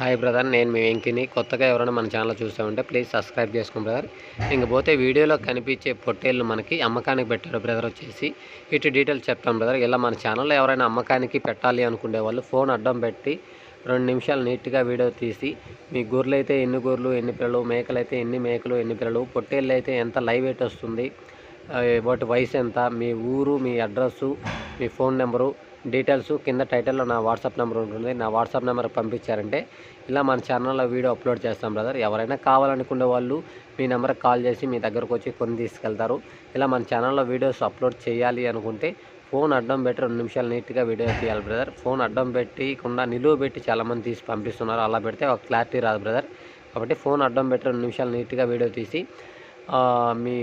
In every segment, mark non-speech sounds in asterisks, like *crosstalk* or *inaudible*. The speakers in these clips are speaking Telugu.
హాయ్ బ్రదర్ నేను మీ వెంకిని. కొత్తగా ఎవరైనా మన ఛానల్ చూస్తూ ఉంటే ప్లీజ్ సబ్స్క్రైబ్ చేసుకోండి బ్రదర్ ఇంకపోతే వీడియోలో కనిపించే పొట్టేళ్ళు మనకి అమ్మకానికి పెట్టారు బ్రదర్ వచ్చేసి. ఇటు డీటెయిల్స్ చెప్తాం బ్రదర్ ఇలా మన ఛానల్లో ఎవరైనా అమ్మకానికి పెట్టాలి అనుకునే వాళ్ళు ఫోన్ అడ్డం పెట్టి రెండు నిమిషాలు నీట్గా వీడియో తీసి మీ గొర్రెలు అయితే ఎన్ని గొర్రెలు ఎన్ని పిల్లలు మేకలు అయితే ఎన్ని మేకలు ఎన్ని పిల్లలు పొట్టేళ్ళు అయితే ఎంత లైవ్ వెయిట్ వస్తుంది వాటి వయసు ఎంత మీ ఊరు మీ అడ్రస్సు మీ ఫోన్ నెంబరు డీటెయిల్స్ కింద టైటిల్లో నా వాట్సాప్ నెంబర్ ఉంటుంది. నా వాట్సాప్ నెంబర్ పంపించారంటే ఇలా మన ఛానల్లో వీడియో అప్లోడ్ చేస్తాం బ్రదర్. ఎవరైనా కావాలనుకునే వాళ్ళు మీ నెంబర్కి కాల్ చేసి మీ దగ్గరకు వచ్చి కొని తీసుకెళ్తారు. ఇలా మన ఛానల్లో వీడియోస్ అప్లోడ్ చేయాలి అనుకుంటే ఫోన్ అడ్డం పెట్టి రెండు నిమిషాలు నీట్గా వీడియో తీయాలి బ్రదర్. ఫోన్ అడ్డం పెట్టకుండా నిలువ పెట్టి చాలామంది తీసి పంపిస్తున్నారు. అలా పెడితే ఒక క్లారిటీ రాదు బ్రదర్. కాబట్టి ఫోన్ అడ్డం పెట్టి రెండు నిమిషాలు నీట్గా వీడియో తీసి మీ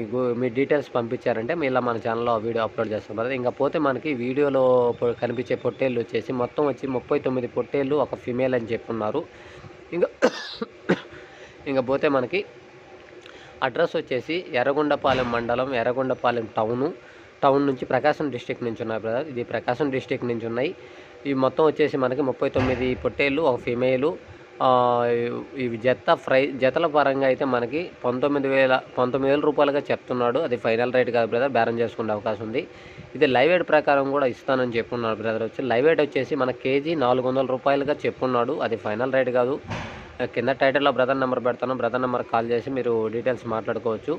మీ డీటెయిల్స్ పంపించారంటే మీ ఇలా మన ఛానల్లో వీడియో అప్లోడ్ చేస్తాం బ్రదర్ ఇంకా పోతే మనకి వీడియోలో కనిపించే పొట్టేళ్ళు వచ్చేసి మొత్తం వచ్చి ముప్పై తొమ్మిది పొట్టేళ్ళు ఒక ఫిమేల్ అని చెప్పున్నారు. ఇంకా *coughs* ఇంకా పోతే మనకి అడ్రస్ వచ్చేసి ఎర్రగొండపాలెం మండలం ఎర్రగొండపాలెం టౌను టౌన్ నుంచి ప్రకాశం డిస్టిక్ నుంచి ఉన్నాయి బ్రదర్ ఇది ప్రకాశం డిస్టిక్ నుంచి ఉన్నాయి. ఇవి మొత్తం వచ్చేసి మనకి ముప్పై తొమ్మిది పొట్టేళ్ళు ఒక ఫిమేలు ఇవి జత ఫ్రై జతల పరంగా అయితే మనకి పంతొమ్మిది వేల పంతొమ్మిది వేల రూపాయలుగా చెప్తున్నాడు. అది ఫైనల్ రేట్ కాదు బ్రదర్ బేరం చేసుకునే అవకాశం ఉంది. ఇది లైవ్ ఎయిడ్ ప్రకారం కూడా ఇస్తానని చెప్పున్నాడు బ్రదర్ వచ్చి. లైవ్ ఎయిడ్ వచ్చేసి మన కేజీ నాలుగు వందల రూపాయలుగా చెప్పున్నాడు. అది ఫైనల్ రేట్ కాదు. కింద టైటిల్లో బ్రదర్ నెంబర్ పెడతాను. బ్రదర్ నెంబర్ కాల్ చేసి మీరు డీటెయిల్స్ మాట్లాడుకోవచ్చు.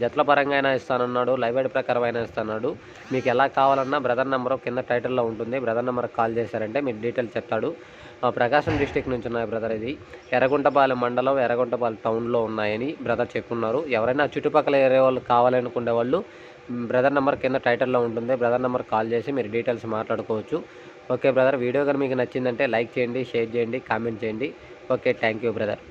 జట్ల పరంగా అయినా ఇస్తానన్నాడు లైవ్ ఎయిడ్ ప్రకారం అయినా ఇస్తాడు మీకు ఎలా కావాలన్నా బ్రదర్ నెంబర్ కింద టైటిల్లో ఉంటుంది. బ్రదర్ నెంబర్ కాల్ చేశారంటే మీరు డీటెయిల్స్ చెప్తాడు. ఆ, ప్రకాశం డిస్టిక్ నుంచి ఉన్నాయి బ్రదర్ ఇది. ఎర్రగుంటపాలెం మండలం ఎర్రగుంటపాలెం టౌన్లో ఉన్నాయని బ్రదర్ చెప్పున్నారు. ఎవరైనా చుట్టుపక్కల ఏరియా వాళ్ళు కావాలనుకునే వాళ్ళు బ్రదర్ నెంబర్ కింద టైటిల్లో ఉంటుంది. బ్రదర్ నెంబర్ కాల్ చేసి మీరు డీటెయిల్స్ మాట్లాడుకోవచ్చు. ఓకే బ్రదర్ వీడియో కానీ మీకు నచ్చిందంటే లైక్ చేయండి షేర్ చేయండి కామెంట్ చేయండి. Okay thank you brother